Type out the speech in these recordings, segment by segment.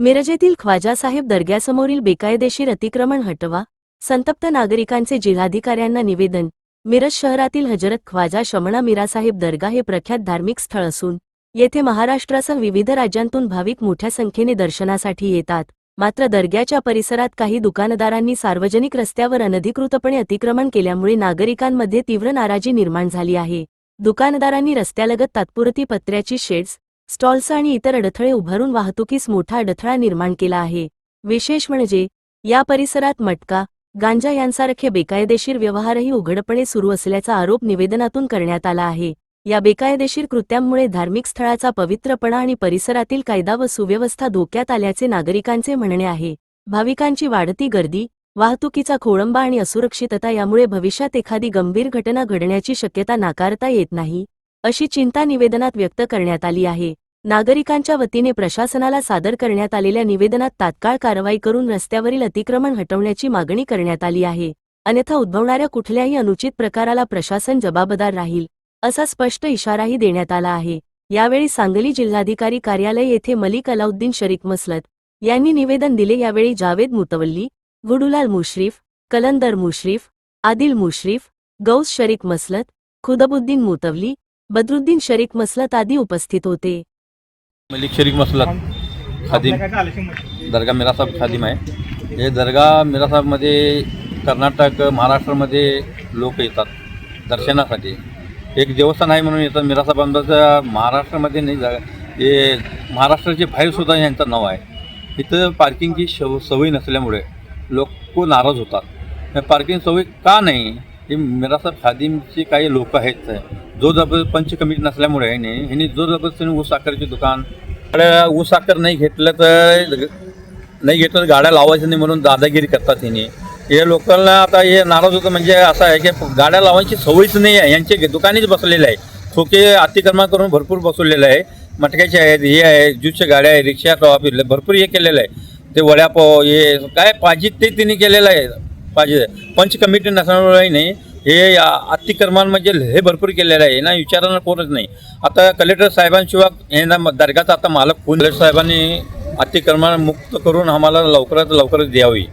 मिरजेतील ख्वाजासाहेब दर्ग्यासमोरील बेकायदेशीर अतिक्रमण हटवा संतप्त नागरिकांचे जिल्हाधिकाऱ्यांना निवेदन मिरज शहरातील हजरत ख्वाजा शमणा मिरासाहेब दर्गा हे प्रख्यात धार्मिक स्थळ असून येथे महाराष्ट्रासह विविध राज्यांतून भाविक मोठ्या संख्येने दर्शनासाठी येतात. मात्र दर्ग्याच्या परिसरात काही दुकानदारांनी सार्वजनिक रस्त्यावर अनधिकृतपणे अतिक्रमण केल्यामुळे नागरिकांमध्ये तीव्र नाराजी निर्माण झाली आहे. दुकानदारांनी रस्त्यालगत तात्पुरती पत्र्याची शेड्स स्टॉल्स आणि इतर अडथळे उभारून वाहतुकीस मोठा अडथळा निर्माण केला आहे. विशेष म्हणजे या परिसरात मटका गांजा यांसारखे बेकायदेशीर व्यवहारही उघडपणे सुरू असल्याचा आरोप निवेदनातून करण्यात आला आहे. या बेकायदेशीर कृत्यांमुळे धार्मिक स्थळाचा पवित्रपणा आणि परिसरातील कायदा व सुव्यवस्था धोक्यात आल्याचे नागरिकांचे म्हणणे आहे. भाविकांची वाढती गर्दी वाहतुकीचा खोळंबा आणि असुरक्षितता यामुळे भविष्यात एखादी गंभीर घटना घडण्याची शक्यता नाकारता येत नाही अशी चिंता निवेदनात व्यक्त करण्यात आली आहे. नागरिकांच्या वतीने प्रशासनाला सादर करण्यात आलेल्या निवेदनात तात्काळ कारवाई करून रस्त्यावरील अतिक्रमण हटवण्याची मागणी करण्यात आली आहे. अन्यथा उद्भवणाऱ्या कुठल्याही अनुचित प्रकाराला प्रशासन जबाबदार राहील असा स्पष्ट इशाराही देण्यात आला आहे. यावेळी सांगली जिल्हाधिकारी कार्यालय येथे मलिक अलाउद्दीन शरीक मसलत यांनी निवेदन दिले. यावेळी जावेद मुतवल्ली वुडुलाल मुश्रीफ कलंदर मुश्रीफ आदिल मुश्रीफ गौस शरीक मसलत खुदबुद्दीन मुतवली बदरुद्दीन शरीक मसलत आदी उपस्थित होते. मलिक शरीफ मसलत खादिम. दर्गा मिरासाहेब खादिम आहे. हे दर्गा मिरासाहेबमध्ये कर्नाटक महाराष्ट्रामध्ये लोक येतात दर्शनासाठी. एक देवस्थान आहे म्हणून येतात मिरासाहेबांचं महाराष्ट्रामध्ये नाही जा हे महाराष्ट्राचे बाहेरसुद्धा यांचं नाव आहे. इथं पार्किंगची शव सवय नसल्यामुळे लोक नाराज होतात. पार्किंग सवय का नाही? हे मिरासाहेब खादिमचे काही लोक आहेत. जो जबर पंच कमिटी नसल्यामुळे ह्याने ह्यांनी जो जबरदस्तीने ऊस साखरेचे दुकान ऊस साखर नाही घेतलं तर नाही घेतलं तर गाड्या लावायचं नाही म्हणून दादागिरी करतात ह्यांनी. हे लोकांना आता हे नाराज होतं म्हणजे असं आहे की गाड्या लावायची सवयच नाही आहे. यांचे दुकानीच बसलेले आहे खोके अतिक्रमण करून भरपूर बसवलेलं आहे मटक्याचे आहेत हे आहे ज्यूसच्या गाड्या आहे रिक्षा भरपूर हे केलेलं आहे. ते वड्यापाव हे काय पाहिजे ते तिने केलेलं आहे. पाहिजे. पंच कमिटी नसल्यामुळे नाही. हे आ- अतिक्रमण म्हणजे हे भरपूर केलेलं आहे. ना विचारांना कोणच नाही. आता कलेक्टर साहेबांशिवाय हे ना दर्गाचा आता मालक कोण? कलेक्टर साहेबांनी अतिक्रमण मुक्त करून आम्हाला लवकरात लवकरच द्यावी.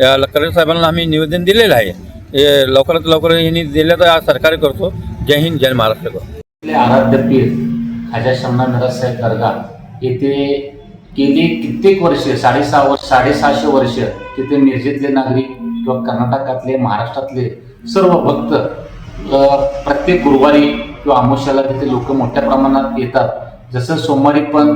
या कलेक्टर साहेबांना आम्ही निवेदन दिलेलं आहे. हे लवकरात लवकर यांनी दिलं तर सरकार करतो. जय हिंद जय महाराष्ट्र. करतो आराध्य पीर खाजा शमना मिराज साहेब दर्गा येथे गेली कित्येक वर्ष साडेसहा वर्ष साडेसहाशे वर्ष तिथे मिरजेतले नागरिक किंवा कर्नाटकातले महाराष्ट्रातले सर्व भक्त प्रत्येक गुरुवारी किंवा अमोश्याला तिथे लोक मोठ्या प्रमाणात येतात. जसं सोमवारी पण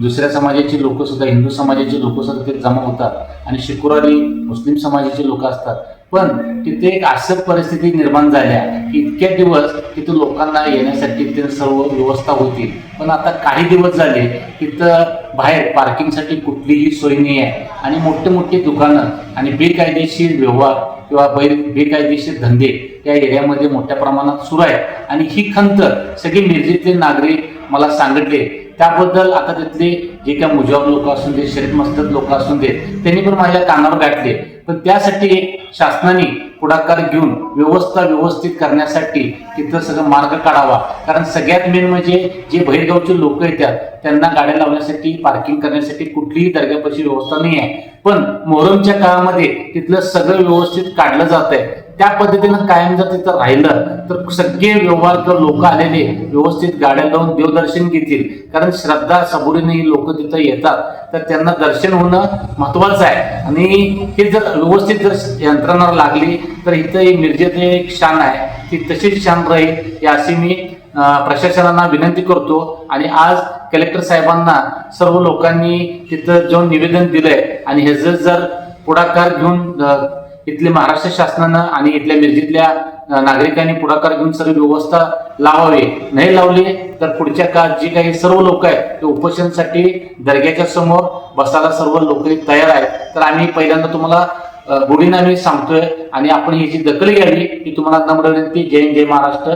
दुसऱ्या समाजाची लोक सुद्धा हिंदू समाजाची लोक सुद्धा तिथे जमा होतात आणि शुक्रवारी मुस्लिम समाजाची लोक असतात. पण तिथे एक असं परिस्थिती निर्माण झाल्या की इतक्या दिवस तिथे लोकांना येण्यासाठी तिथे सर्व व्यवस्था होती. पण आता काही दिवस झाले तिथं बाहेर पार्किंगसाठी कुठलीही सोय नाही आहे. आणि मोठे मोठे दुकानं आणि बेकायदेशीर व्यवहार किंवा बैर बेकायदेशीर धंदे त्या एरियामध्ये मोठ्या प्रमाणात सुरू आहे आणि ही खंत सगळे मिरजेतले नागरिक मला सांगितले. त्याबद्दल आता तिथले जे काही मुजावर लोक असून दे शरीफ मस्तक लोक असून दे त्यांनी पण माझ्या कानावर गाठले. पण त्यासाठी एक शासनाने पुढाकार घेऊन व्यवस्था व्यवस्थित करण्यासाठी तिथं सगळं मार्ग काढावा. कारण सगळ्यात मेन म्हणजे जे बहिरगावचे लोक येतात त्यांना गाड्या लावण्यासाठी पार्किंग करण्यासाठी कुठलीही दर्ग्यापाशी व्यवस्था नाही आहे पण मोहरमच्या काळामध्ये तिथलं सगळं व्यवस्थित काढलं जात आहे त्या पद्धतीनं कायम जर तिथं राहिलं तर सगळे व्यवहार किंवा लोक आलेले व्यवस्थित गाड्या लावून देवदर्शन घेतील. कारण श्रद्धा सबुरीने लोक तिथं येतात. तर त्यांना दर्शन होणं महत्वाचं आहे. आणि हे जर व्यवस्थित जर यंत्रणा लागली तर इथं एक मिरजेत एक शान आहे. ती तशीच शान राहील या अशी मी अं, प्रशासनाला विनंती करतो. आणि आज कलेक्टर साहेबांना सर्व लोकांनी तिथं जाऊन निवेदन दिलंय. आणि ह्याचं जर पुढाकार घेऊन इथले महाराष्ट्र शासनानं आणि इथल्या मिरजीतल्या नागरिकांनी पुढाकार घेऊन सर्व व्यवस्था लावावी. नाही लावली तर पुढच्या काळात जी काही सर्व लोक आहेत ते उपोषणासाठी दर्ग्याच्या समोर बसायला सर्व लोक तयार आहेत. तर आम्ही पहिल्यांदा तुम्हाला गुढीनामी सांगतोय आणि आपण याची दखल घ्यावी ही तुम्हाला नम्र विनंती. जय जय महाराष्ट्र.